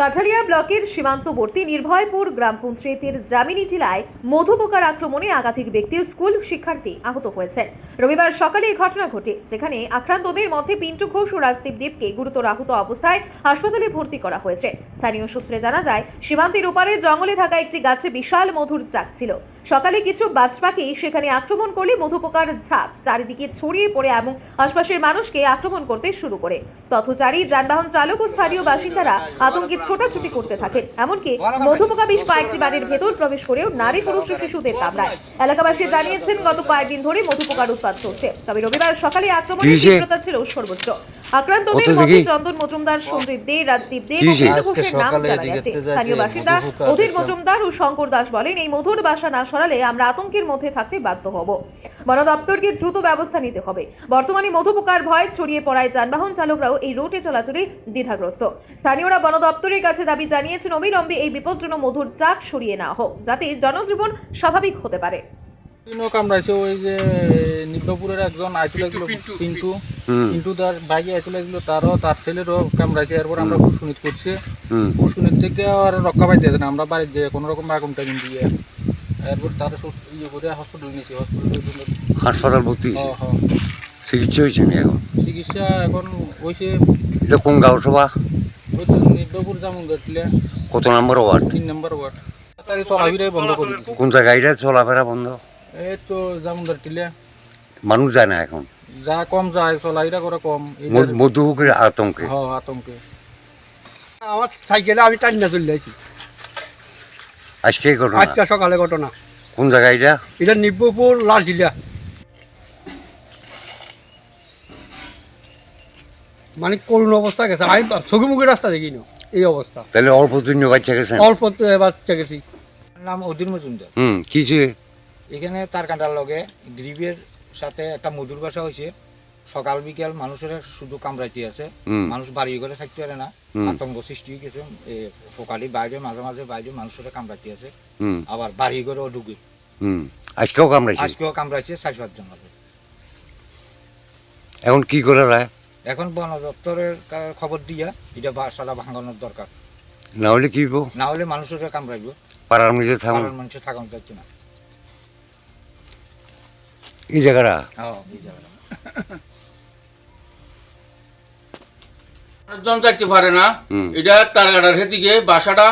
কাঠালিয়া ব্লকের সীমান্তবর্তী নির্ভয়পুর গ্রাম পঞ্চায়েতের জামিনী টিলায় মধুপোকার আক্রমণে একাধিক ব্যক্তি স্কুল শিক্ষার্থী আহত হয়েছেন। রবিবার সকালে এই ঘটনা ঘটে, যেখানে আক্রান্তদের মধ্যে পিন্টু ঘোষ ও রাজদীপ দেবকে গুরুতর আহত অবস্থায় হাসপাতালে ভর্তি করা হয়েছে। স্থানীয় সূত্রে জানা যায়, সীমান্তের ওপারে জঙ্গলে থাকা একটি গাছে বিশাল মধুর চাক ছিল। সকালে কিছু বাজ পাখি সেখানে আক্রমণ করলে মধুপোকার ঝাঁক চারিদিকে ছড়িয়ে পড়ে এবং আশপাশের মানুষকে আক্রমণ করতে শুরু করে। পথচারী যানবাহন চালক ও স্থানীয় বাসিন্দারা আতঙ্কে ছোটাছুটি করতে থাকেন এমনকি মধুপোকা বিষ কয়েকটি বাড়ির ভেতর প্রবেশ করেও নারী পুরুষ শিশুদের কামড়ায়। এলাকাবাসী জানিয়েছেন গত কয়েকদিন ধরে মধুপোকার উৎপাদ চলছে। তবে রবিবার সকালে আক্রমণের তীব্রতা ছিল সর্বোচ্চ। আক্রান্তদের মধ্যে চন্দন মজুমদার সঞ্জিত দে রাজদীপ দে কি এবং হয়েছে? পিন্টু আজকে ঘোষের নাম জানা গেছে। স্থানীয় বাসিন্দা অধীর মজুমদার ও শঙ্কর দাস বলেন এই মধুর বাসা না সরালে আমরা আতঙ্কের মধ্যে থাকতে বাধ্য হব। বন দপ্তরকে দ্রুত ব্যবস্থা নিতে হবে। বর্তমানে মধুপোকার ভয় ছড়িয়ে পড়ায় যানবাহন চালকরাও এই রুটে চলাচলে দ্বিধাগ্রস্ত। স্থানীয়রা বন দপ্তরের কাছে দাবি জানিয়েছেন অবিলম্বে এই বিপজ্জনক মধুর চাক সরিয়ে নেওয়া হোক যাতে জনজীবন স্বাভাবিক হতে পারে। তিনও কামড়াইছে ওই যে নিব্বপুরের একজন আইতুল এগুলো পিন্টু হুম। পিন্টু তার আইতুল তারও তার ছেলেরও কামড়াইছে এরপর আমরা করছি। থেকে আর রক্ষা পাইতে না আমরা বাড়ির যে কোনো রকম আগুন টাগুন দিয়ে। এরপর তার ইয়ে করে হসপিটাল নিয়েছি হসপিটালে হাসপাতাল ভর্তি হ হ চিকিৎসা হয়েছে এখন? চিকিৎসা এখন হয়েছে এটা কোন গাঁও সভা? কত নম্বর ওয়ার্ড? তিন নম্বর ওয়ার্ড। বন্ধ করে দিয়েছি কোন জায়গায়? এটা চলাফেরা বন্ধ? এই তো যেমন ধরছিলে মানুষ যায় না এখন? যা কম যায় চলাফিরা করে কম। ম- মধুপুকের আতঙ্কে? হ আতঙ্কে। আমার সাইকেলে আমি টান্না চলে আসি আজকে ঘটনা? আজকে সকালে ঘটনা। কোন জায়গায় এটা? এটা নিব্বপুর লালজিলা মানে করুণ অবস্থা গেছে। আমি চোখে মুখে রাস্তা দেখি না এই অবস্থা। তাহলে অল্প বাচ্চা গেছেন? অল্প বাচ্চা গেছি। নাম অর্জুন মজুমদার। হুম কিছু এখানে তার কাঁটার লগে সাথে একটা মধুর বাসা হয়েছে। সকাল বিকেল মানুষের শুধু কামড়াইতে আছে। মানুষ বাড়ি করে থাকতে পারে না। আতঙ্ক সৃষ্টি হয়ে গেছে। সকালে বাইরে মাঝে মাঝে বাইরে মানুষের কামড়াইতে আছে। হুম। আবার বাড়ি করেও ঢুকে। আজকেও কামড়াইছে? আজকেও কামড়াইছে চার পাঁচজন এখন কি করা যায়? এখন বন দপ্তরের খবর দিয়া এটা বাসাটা ভাঙানোর দরকার। না হলে কি না হলে মানুষের কামড়াইব পাড়ার মধ্যে থাকুন মানুষের থাকানো যাচ্ছে না। এই জায়গাটা? হ্যাঁ এই জায়গাটা। মানুষজন যাইতে পারে না। এটা তারগাড়ার হেদিকে বাসাটা।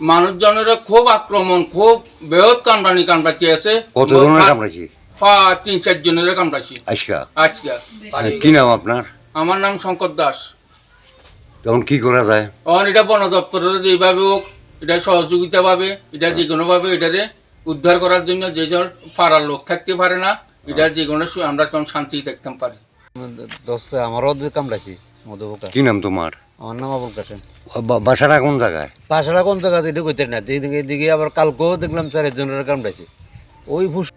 মানুষজনের খুব আক্রমণ খুব বৃহৎ কামড়ানি কামড়াতে আছে। কত জনের কামড়াইছে তিন চার জনের আজকা? আজকে। কি নাম আপনার? আমার নাম শঙ্কর দাস। তখন কি করা যায়? তখন এটা বন দপ্তরের যেভাবে হোক এটা সহযোগিতা পাবে এটা যে কোনোভাবে এটারে উদ্ধার করার জন্য যে জন পাড়ার লোক থাকতে পারে না এটা যে কোনো সু- আমরা তখন শান্তি থাকতাম পারি। আমারও দুই কামড়াইছি কি নাম তোমার? আমার নাম আবুল কাসেম বাসাটা কোন জায়গায়? পাশাটা কোন জায়গাতে এটা কইতে না। যেদিকে এদিকে আবার কালকেও দেখলাম চার জনের কামড়াইছে ওই ফুস